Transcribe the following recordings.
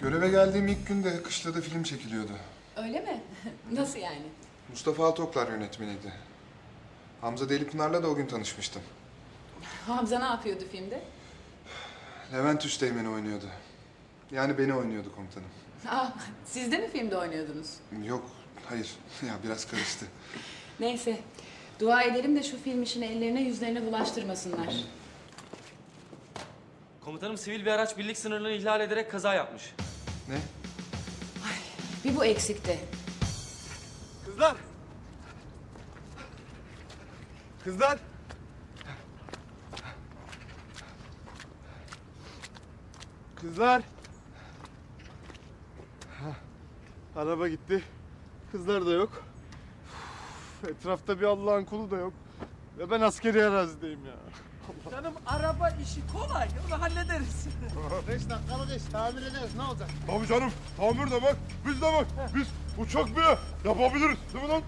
Göreve geldiğim ilk günde kışlada film çekiliyordu. Öyle mi? Nasıl yani? Mustafa Altoklar yönetmeniydi. Hamza Delipınar'la da o gün tanışmıştım. Hamza ne yapıyordu filmde? Levent Üsteğmen'i oynuyordu. Yani beni oynuyordu komutanım. Aa, siz de mi filmde oynuyordunuz? Yok, hayır. Ya biraz karıştı. Neyse, dua edelim de şu film işini ellerine yüzlerine bulaştırmasınlar. Komutanım sivil bir araç birlik sınırlarını ihlal ederek kaza yapmış. Ne? Bir bu eksikti. Kızlar! Kızlar! Kızlar! Hah, Araba gitti. Kızlar da yok. Etrafta bir Allah'ın kulu da yok. Ve ben askeri arazideyim ya. Canım araba işi kolay. Onu hallederiz. Beş dakikalık iş tamir ederiz ne olacak? Tabii canım. Tamir demek, biz demek. Biz uçak bile yapabiliriz. Değil mi lan?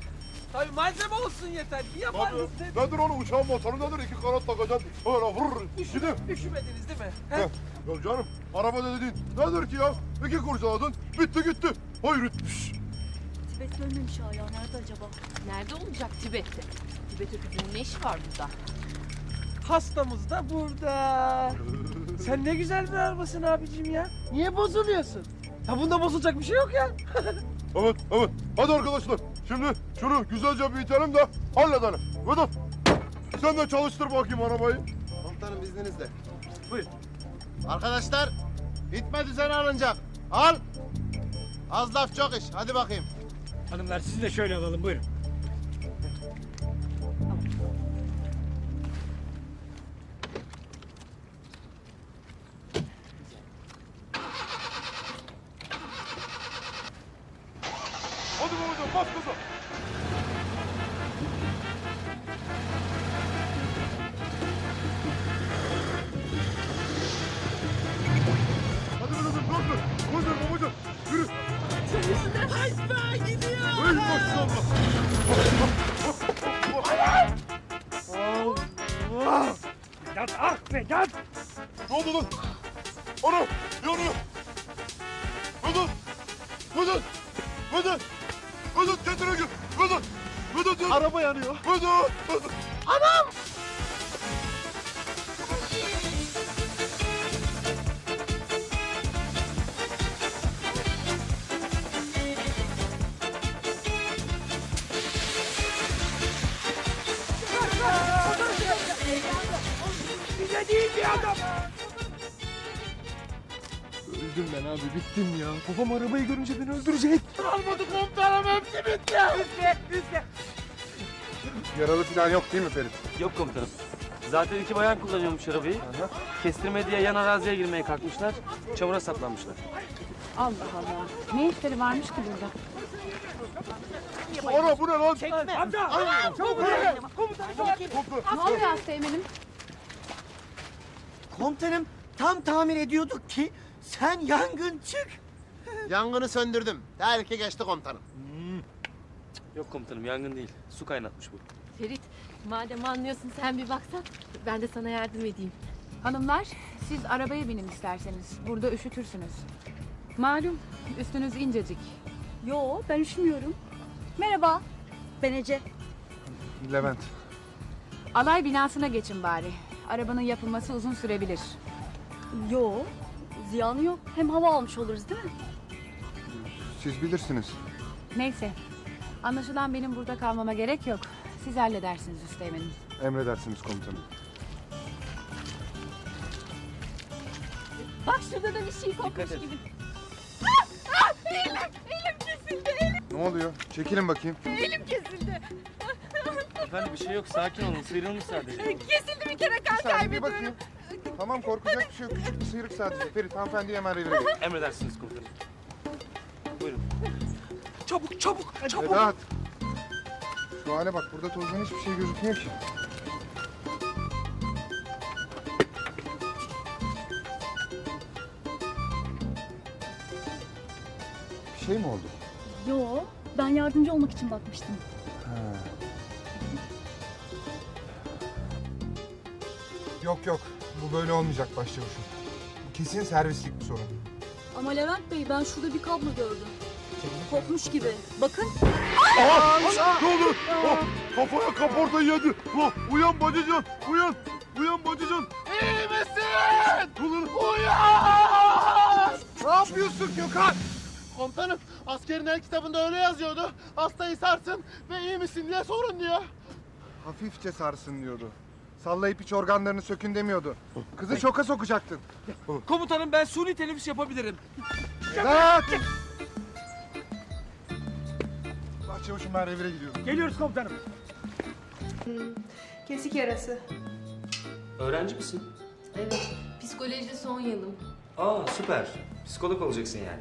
Tabii malzeme olsun yeter. Bir yaparız Tabii. dedi. Nedir onu uçağın motoru nedir? İki kanat takacaksın. Öyle vurur. Gidin. Üşümediniz değil mi? Heh. Ya canım araba dediğin nedir ki ya? İki kurcaladın. Bitti gitti. Hayır. Şşş. Tibet ölmemiş hala. Nerede acaba? Nerede olacak Tibet'te? Tibet öküzünün ne işi var burada? Hastamız da burada. Sen ne güzel bir arabasın abicim ya. Niye bozuluyorsun? Ya bunda bozulacak bir şey yok ya. Evet evet. Hadi arkadaşlar. Şimdi şunu güzelce bir itelim de halledelim. Vedat. Sen de çalıştır bakayım arabayı. Komutanım izninizle. Buyur. Arkadaşlar itme düzeni alınacak. Al. Az laf çok iş. Hadi bakayım. Hanımlar sizi de şöyle alalım buyurun. Ah Vedat. Ne oldu lan? Ana yanıyor. Vedat. Vedat. Vedat. Vedat kendine gel. Vedat. Vedat yanıyor. Araba yanıyor. Vedat. Bize değil bir adam. Öldüm ben abi bittim ya. Babam arabayı görünce beni öldürecek. Almadı komutanım hepsi bitti. Üfle üfle. Yaralı falan yok değil mi Ferit? Yok komutanım. Zaten iki bayan kullanıyormuş arabayı. Kestirme diye yan araziye girmeye kalkmışlar. Çamura saplanmışlar. Allah Allah. Ne işleri varmış ki burada? Ana bu ne lan? Amca. Çabuk buraya. Komutanım çabuk. Ne oluyor Asteğmen'im? Komutanım tam tamir ediyorduk ki sen yangın çık. Yangını söndürdüm. Tehlike geçti komutanım. Yok komutanım yangın değil. Su kaynatmış bu. Ferit, madem anlıyorsun sen bir baksan. Ben de sana yardım edeyim. Hanımlar, siz arabaya binin isterseniz. Burada üşütürsünüz. Malum, üstünüz incecik. Yo ben üşümüyorum. Merhaba. Ben Ece. Levent. Alay binasına geçin bari. Arabanın yapılması uzun sürebilir. Yo ziyanı yok. Hem hava almış oluruz değil mi? Siz bilirsiniz. Neyse. Anlaşılan benim burada kalmama gerek yok. Siz halledersiniz Üsteğmen'im. Emredersiniz komutanım. Bak şurada da bir şey kopmuş Dikkat et. gibi. Ne oluyor? Çekilin bakayım. Elim kesildi. Efendim bir şey yok. Sakin olun. Sıyrılmış sadece. Kesildi bir kere kan bir kaybediyorum. bakayım. Tamam korkacak bir şey yok. Küçük bir sıyrık sadece. Ferit hanımefendiye hemen revire geç. Emredersiniz komutanım. Buyurun. Çabuk çabuk çabuk. Vedat. Şu hale bak burada tozdan hiçbir şey gözükmüyor ki. Bir şey mi oldu? Yo ben yardımcı olmak için bakmıştım. Yok yok. Bu böyle olmayacak başçavuşum. Bu Kesin servislik bir sorun. Ama Levent Bey ben şurada bir kablo gördüm. Kopmuş gibi. Bakın. Aha! Ne oldu? Oh, kafaya kaporta yedi. Oh, uyan bacıcan, uyan. Uyan bacıcan. İyi misin? Ulan, Uyan! Ne yapıyorsun Gökhan? Komutanım askerin el kitabında öyle yazıyordu. Hastayı sarsın ve iyi misin diye sorun diyor. Hafifçe sarsın diyordu. Sallayıp iç organlarını sökün demiyordu. Kızı şoka sokacaktın. Komutanım ben suni teneffüs yapabilirim. Lan! Bahçavuşum ben revire gidiyorum. Geliyoruz komutanım. Kesik yarası. Öğrenci misin? Evet, psikolojide son yılım. Aa süper. Psikolog olacaksın yani.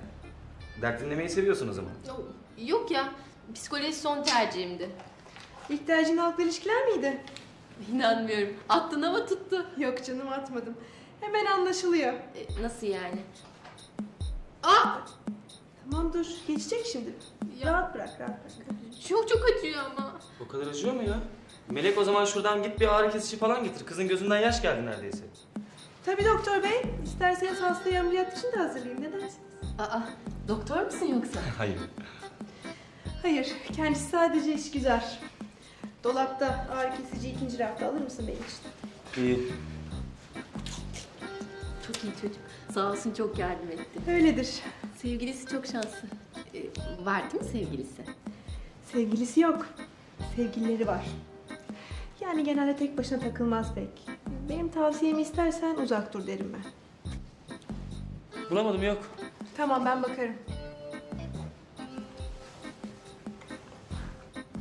Dert dinlemeyi seviyorsun o zaman. Yok, Yok ya, psikoloji son tercihimdi. İlk tercihin halkla ilişkiler miydi? İnanmıyorum. Attın ama tuttu. Yok canım atmadım. Hemen anlaşılıyor. E, nasıl yani? Tamam dur geçecek şimdi. Rahat bırak rahat bırak. Çok çok acıyor ama. O kadar acıyor mu ya? Melek o zaman şuradan git bir ağrı kesici falan getir. Kızın gözünden yaş geldi neredeyse. Tabii doktor bey. İsterseniz hastayı ameliyat için de hazırlayayım. Ne dersiniz? Aa, doktor musun yoksa? Hayır. Hayır. Kendisi sadece işgüzar. Dolapta ağrı kesici ikinci rafta alır mısın benim için? İyi. Çok iyi çocuk. Sağ olsun çok yardım etti. Öyledir. Sevgilisi çok şanslı. E, var değil mi sevgilisi? Sevgilisi yok. Sevgilileri var. Yani genelde tek başına takılmaz pek. Benim tavsiyemi istersen uzak dur derim ben. Bulamadım yok. Tamam ben bakarım.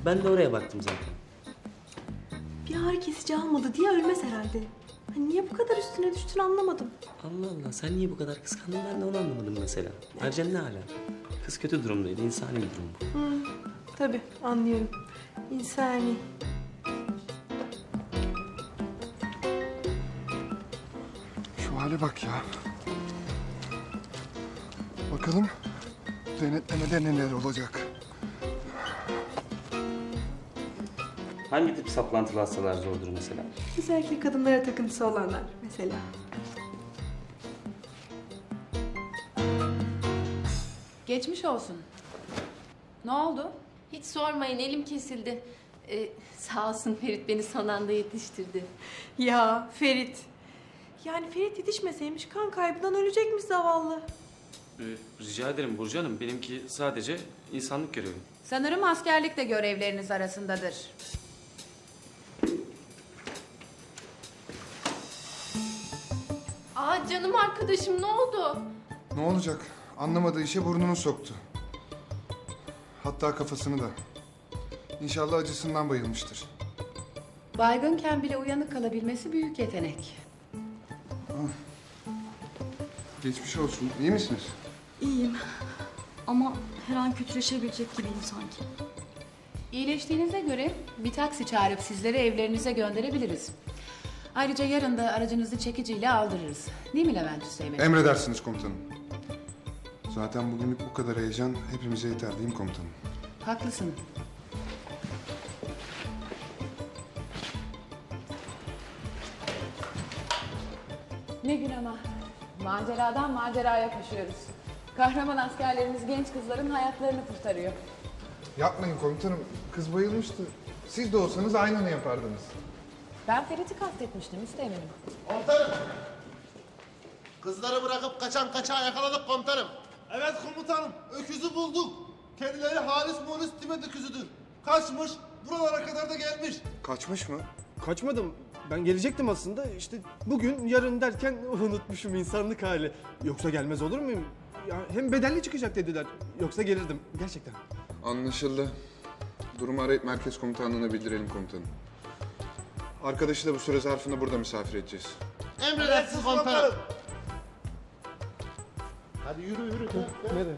Ben de oraya baktım zaten. Bir ağrı kesici almadı diye ölmez herhalde. Ha, niye bu kadar üstüne düştün anlamadım. Allah Allah sen niye bu kadar kıskandın ben de onu anlamadım mesela. Ayrıca ne hala? Kız kötü durumdaydı. insani bir durum bu. Hı, tabii anlıyorum. İnsani. Şu hale bak ya. Bakalım denetlemede neler olacak. Hangi tip saplantılı hastalar zordur mesela? Özellikle kadınlara takıntısı olanlar mesela. Geçmiş olsun. Ne oldu? Hiç sormayın elim kesildi. E, sağ olsun Ferit beni son anda yetiştirdi. Ya Ferit. Yani Ferit yetişmeseymiş kan kaybından ölecekmiş zavallı. Ee, rica ederim Burcu Hanım. Benimki sadece insanlık görevi. Sanırım askerlik de görevleriniz arasındadır. Canım arkadaşım ne oldu? Ne olacak? Anlamadığı işe burnunu soktu. Hatta kafasını da. İnşallah acısından bayılmıştır. Baygınken bile uyanık kalabilmesi büyük yetenek. Geçmiş olsun. İyi misiniz? İyiyim. Ama her an kötüleşebilecek gibiyim sanki. İyileştiğinize göre bir taksi çağırıp sizleri evlerinize gönderebiliriz. Ayrıca yarın da aracınızı çekiciyle aldırırız. Değil mi Levent Hüseyin Bey? Emredersiniz komutanım. Zaten bugünlük bu kadar heyecan hepimize yeter değil mi komutanım? Haklısın. Ne gün ama. Maceradan maceraya koşuyoruz. Kahraman askerlerimiz genç kızların hayatlarını kurtarıyor. Yapmayın komutanım. Kız bayılmıştı. Siz de olsanız aynını yapardınız. Ben Ferit'i kastetmiştim üsteğmenim. Komutanım. Kızları bırakıp kaçan kaçağı yakaladık komutanım. Evet komutanım. Öküzü bulduk. Kendileri Halis Munis Tibet öküzüdür. Kaçmış. Buralara kadar da gelmiş. Kaçmış mı? Kaçmadım. Ben gelecektim aslında. İşte bugün, yarın derken unutmuşum insanlık hali. Yoksa gelmez olur muyum? Ya hem bedelli çıkacak dediler. Yoksa gelirdim. Gerçekten. Anlaşıldı. Durumu arayıp merkez komutanlığına bildirelim komutanım. Arkadaşı da bu süre zarfında burada misafir edeceğiz. Emredersiniz komutanım. Hadi yürü yürü. Nereye?